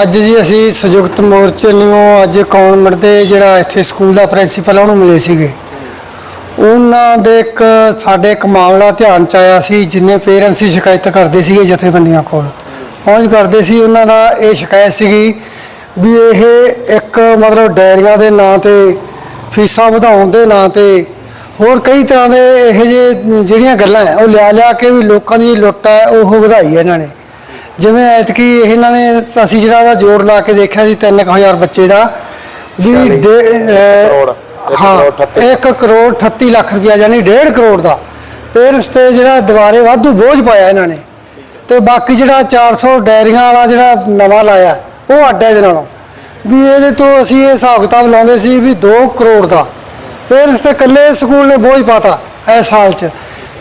ਅੱਜ ਜੀ ਅਸੀਂ ਸੰਯੁਕਤ ਮੋਰਚੇ ਨੂੰ ਅੱਜ ਕੌਨਮੈਂਟ ਦੇ ਜਿਹੜਾ ਇੱਥੇ ਸਕੂਲ ਦਾ ਪ੍ਰਿੰਸੀਪਲ ਉਹਨੂੰ ਮਿਲੇ ਸੀਗੇ। ਉਹਨਾਂ ਦੇ ਇੱਕ ਸਾਡੇ ਇੱਕ ਮਾਮਲਾ ਧਿਆਨ ਚ ਆਇਆ ਸੀ, ਜਿੰਨੇ ਪੇਰੈਂਟਸ ਹੀ ਸ਼ਿਕਾਇਤ ਕਰਦੇ ਸੀਗੇ ਜਥੇਬੰਦੀਆਂ ਕੋਲ। ਪਹੁੰਚ ਕਰਦੇ ਸੀ, ਉਹਨਾਂ ਦਾ ਇਹ ਸ਼ਿਕਾਇਤ ਸੀਗੀ ਵੀ ਇਹ ਇੱਕ ਮਤਲਬ ਡਾਇਰੀਆਂ ਦੇ ਨਾਂ ਤੇ, ਫੀਸਾਂ ਵਧਾਉਣ ਦੇ ਨਾਂ ਤੇ, ਹੋਰ ਕਈ ਤਰ੍ਹਾਂ ਦੇ ਇਹੋ ਜਿਹੇ ਜਿਹੜੀਆਂ ਗੱਲਾਂ ਹੈ, ਉਹ ਲਿਆ ਲਿਆ ਕੇ ਵੀ ਲੋਕਾਂ ਦੀ ਲੁੱਟ ਹੈ, ਉਹ ਵਧਾਈ ਹੈ ਇਹਨਾਂ ਨੇ। ਜਿਵੇਂ ਐਤਕੀ ਇਹਨਾਂ ਨੇ ਅਸੀਂ ਜਿਹੜਾ ਦਾ ਜੋੜ ਲਾ ਕੇ ਦੇਖਿਆ ਸੀ 3000 ਬੱਚੇ ਦਾ ਵੀ ਕਰੋੜ। ਇੱਕ ਹਾਂ ਕਰੋੜ ਅਠੱਤੀ। 1 ਕਰੋੜ 38 ਲੱਖ ਰੁਪਇਆ ਯਾਨੀ 1.5 ਕਰੋੜ ਦਾ। ਪੇਰੈਂਟਸ ਤੇ ਜਿਹੜਾ ਦੁਬਾਰੇ ਵਾਧੂ ਬੋਝ ਪਾਇਆ ਇਹਨਾਂ ਨੇ। ਤੇ ਬਾਕੀ ਜਿਹੜਾ 400 ਡਾਇਰੀਆਂ ਵਾਲਾ ਜਿਹੜਾ ਨਵਾਂ ਲਾਇਆ ਉਹ ਅੱਡ ਇਹਦੇ ਨਾਲੋਂ। ਵੀ ਇਹਦੇ ਤੋਂ ਅਸੀਂ ਇਹ ਹਿਸਾਬ ਕਿਤਾਬ ਲਾਉਂਦੇ ਸੀ ਵੀ 2 ਕਰੋੜ ਦਾ। ਪੇਰੈਂਟਸ ਤੇ ਇਕੱਲੇ ਸਕੂਲ ਨੇ ਬੋਝ ਪਾਤਾ ਇਸ ਸਾਲ 'ਚ।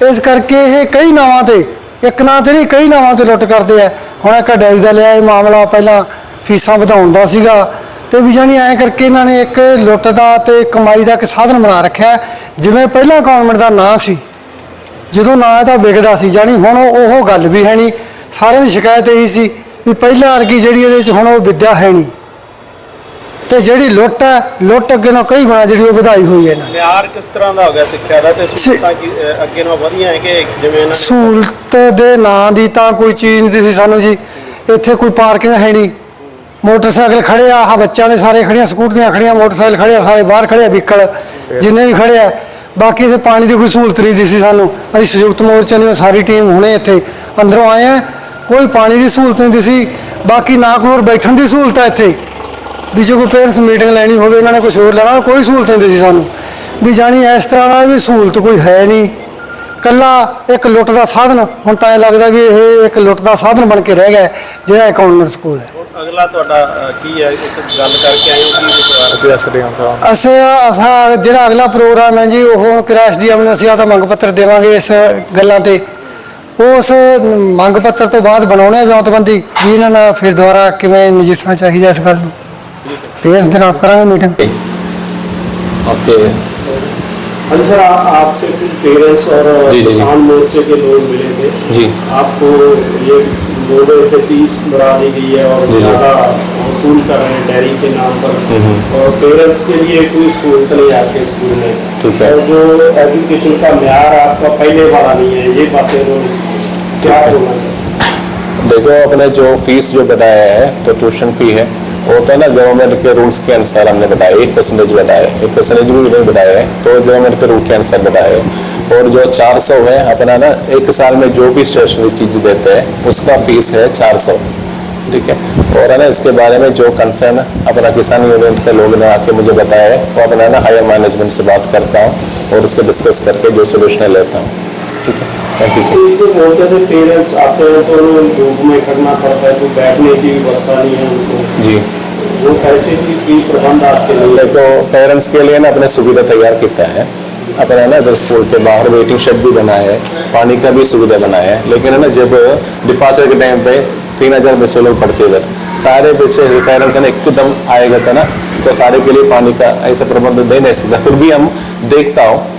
ਇਸ ਕਰਕੇ ਇਹ ਕਈ ਨਾਵਾਂ ਤੇ ਇੱਕ ਨਾਂ ਤੇ ਨਹੀਂ ਕਈ ਨਾਵਾਂ ਤੇ ਲੁੱਟ ਕਰਦੇ ਆ। ਹੁਣ ਇੱਕ ਡਾਇਰੀ ਦਾ ਲਿਆ ਇਹ ਮਾਮਲਾ ਪਹਿਲਾਂ ਫੀਸਾਂ ਵਧਾਉਣ ਦਾ ਸੀਗਾ ਤੇ ਵੀ ਜਾਨੀ ਐਂ ਕਰਕੇ ਇਹਨਾਂ ਨੇ ਇੱਕ ਲੁੱਟ ਦਾ ਤੇ ਕਮਾਈ ਦਾ ਇੱਕ ਸਾਧਨ ਬਣਾ ਰੱਖਿਆ ਜਿਵੇਂ ਪਹਿਲਾਂ ਗਵਰਨਮੈਂਟ ਦਾ ਨਾਂ ਸੀ, ਜਦੋਂ ਨਾਂ ਇਹਦਾ ਵਿਗੜਾ ਸੀ, ਜਾਨੀ ਹੁਣ ਉਹ ਗੱਲ ਵੀ ਹੈ ਨਹੀਂ। ਸਾਰਿਆਂ ਦੀ ਸ਼ਿਕਾਇਤ ਇਹੀ ਸੀ ਵੀ ਪਹਿਲਾਂ ਵਰਗੀ ਜਿਹੜੀ ਇਹਦੇ ਵਿੱਚ ਹੁਣ ਉਹ ਵਿਦਿਆ ਹੈ ਨਹੀਂ। ਤੇ ਜਿਹੜੀ ਲੁੱਟ ਹੈ ਲੁੱਟ ਅੱਗੇ ਨਾਲ ਕਈ ਗੁਣਾ ਜਿਹੜੀ ਉਹ ਵਧਾਈ ਹੋਈ ਹੈ ਇਹਨਾਂ ਨੇ। ਮਿਆਰ ਕਿਸ ਤਰ੍ਹਾਂ ਦਾ ਹੋ ਗਿਆ ਸਿੱਖਿਆ ਦਾ ਤੇ ਸਹੂਲਤਾਂ ਕੀ ਅਹ ਅੱਗੇ ਨਾਲੋਂ ਵਧੀਆਂ ਹੈ ਕਿ ਜਿਵੇਂ ਇਹਨਾਂ ਸਹੂਲਤ ਦੇ ਨਾਂ ਦੀ ਤਾਂ ਕੋਈ ਚੀਜ਼ ਨਹੀਂ ਸੀ ਸਾਨੂੰ ਜੀ। ਇੱਥੇ ਕੋਈ ਪਾਰਕਿੰਗ ਹੈ ਨਹੀਂ। ਮੋਟਰਸਾਈਕਲ ਖੜੇ ਆ ਆਹ ਬੱਚਿਆਂ ਦੇ ਸਾਰੇ ਖੜੀਆਂ ਸਕੂਟਰੀਆਂ ਖੜੀਆਂ ਮੋਟਰਸਾਈਕਲ ਖੜੇ ਆ ਸਾਰੇ ਬਾਹਰ ਖੜੇ ਆ ਵਹੀਕਲ ਜਿੰਨੇ ਵੀ ਖੜੇ ਆ। ਬਾਕੀ ਇੱਥੇ ਪਾਣੀ ਦੀ ਕੋਈ ਸਹੂਲਤ ਨਹੀਂ ਦਿਸੀ ਸਾਨੂੰ। ਅਸੀਂ ਸੰਯੁਕਤ ਮੋਰਚੇ ਦੀ ਸਾਰੀ ਟੀਮ ਹੁਣੇ ਇੱਥੇ ਅੰਦਰੋਂ ਆਏ ਆ। ਕੋਈ ਪਾਣੀ ਦੀ ਸਹੂਲਤ ਨਹੀਂ ਦਿਸੀ ਬਾਕੀ ਨਾ ਕੋਈ ਹੋਰ ਬੈਠਣ ਦੀ ਸਹੂਲਤ ਹੈ ਇੱਥੇ। ਵੀ ਜੇ ਕੋਈ ਪੇਰੈਂਟਸ ਮੀਟਿੰਗ ਲੈਣੀ ਹੋਵੇ ਇਹਨਾਂ ਨੇ ਕੁਝ ਹੋਰ ਲੈਣਾ ਕੋਈ ਸਹੂਲਤ ਨਹੀਂ ਦਿੱਤੀ ਸਾਨੂੰ। ਵੀ ਜਾਣੀ ਇਸ ਤਰ੍ਹਾਂ ਦਾ ਵੀ ਸਹੂਲਤ ਕੋਈ ਹੈ ਨਹੀਂ। ਕੱਲਾ ਇੱਕ ਲੁੱਟ ਦਾ ਸਾਧਨ ਹੁਣ ਤਾਂ ਇਹ ਲੱਗਦਾ ਵੀ ਇਹ ਇੱਕ ਲੁੱਟ ਦਾ ਸਾਧਨ ਬਣ ਕੇ ਰਹਿ ਗਿਆ ਹੈ, ਜਿਹੜਾ ਅਕਾਊਂਟਮੈਂਟ ਸਕੂਲ ਹੈ। ਅਗਲਾ ਤੁਹਾਡਾ ਕੀ ਹੈ? ਇੱਕ ਗੱਲ ਕਰਕੇ ਆਏ ਹੋ ਕੀ ਅਸੀਂ ਐਸਡੀਐਮ ਸਾਹਿਬ ਅਸੀਂ ਅਸਾਂ ਜਿਹੜਾ ਅਗਲਾ ਪ੍ਰੋਗਰਾਮ ਹੈ ਜੀ ਉਹ ਕ੍ਰੈਸ਼ ਦੀ ਅਮਨ ਅਸੀਂ ਆਦਾ ਮੰਗ ਪੱਤਰ ਦੇਵਾਂਗੇ ਇਸ ਗੱਲਾਂ ਤੇ। ਉਸ ਮੰਗ ਪੱਤਰ ਤੋਂ ਬਾਅਦ ਬਣਾਉਣੇ ਆ ਵਿਉਂਤਬੰਦੀ ਵੀ ਇਹਨਾਂ ਨਾਲ ਫਿਰ ਦੁਬਾਰਾ ਕਿਵੇਂ ਨਜਿੱਠਣਾ ਚਾਹੀਦਾ ਇਸ ਗੱਲ ਨੂੰ। ਇਸ ਦੇ ਨਾਲ ਕਰਾਂਗੇ ਮੀਟਿੰਗ ओके हाँ सर आपसे कुछ पेरेंट्स और जी, जी, जी। किसान मोर्चे के लोग मिले थे जी आपको ये बोल रहे थे फीस बढ़ा दी गई है और जी, जी। ज़्यादा वसूल कर रहे हैं डेयरी के नाम पर और पेरेंट्स के लिए कोई सहूलत नहीं है आपके स्कूल में ठीक है। और जो एजुकेशन का म्यार आपका पहले वाला नहीं है ये बातें उन्होंने क्या होना चाहिए देखो अपने जो फीस जो बताया है तो ट्यूशन फी है वो तो ना गवर्नमेंट के रूल्स के अनुसार हमने बताया एक परसेंटेज बताया एक परसेंटेज भी नहीं बताया है तो गवर्नमेंट के रूल के अनुसार बताया है और जो 400 है, अपना ना, एक साल में जो भी स्टेशनरी चीज़ देते हैं, उसका फ़ीस है 400 ठीक है? और है ना, इसके बारे में जो कंसर्न अपना किसान यूनियन के लोग ने आके मुझे बताया है वो अपना ना हायर मैनेजमेंट से बात करता हूँ और उसको डिस्कस करके जो सोल्यूशन लेता हूँ। ठीक है। थैंक यू तो बोलते थे पेरेंट्स आते हैं तो उन्हें धूप में खड़ना पड़ता है तो बैठने की व्यवस्था नहीं है उनको। जी। वो कैसे की प्रबंध आपके लिए। देखो पेरेंट्स के लिए ना अपने सुविधा तैयार किया है। अपने ना इधर स्कूल के बाहर वेटिंग शेड भी बना है पानी का भी सुविधा बनाया है। लेकिन है ना जब डिपार्चर के टाइम पे तीन हज़ार बच्चे लोग पढ़ते इधर सारे बच्चे पेरेंट्स ने एकदम आएगा था ना तो सारे के लिए पानी का ऐसा प्रबंध दे नहीं सकता फिर भी हम देखता हूँ।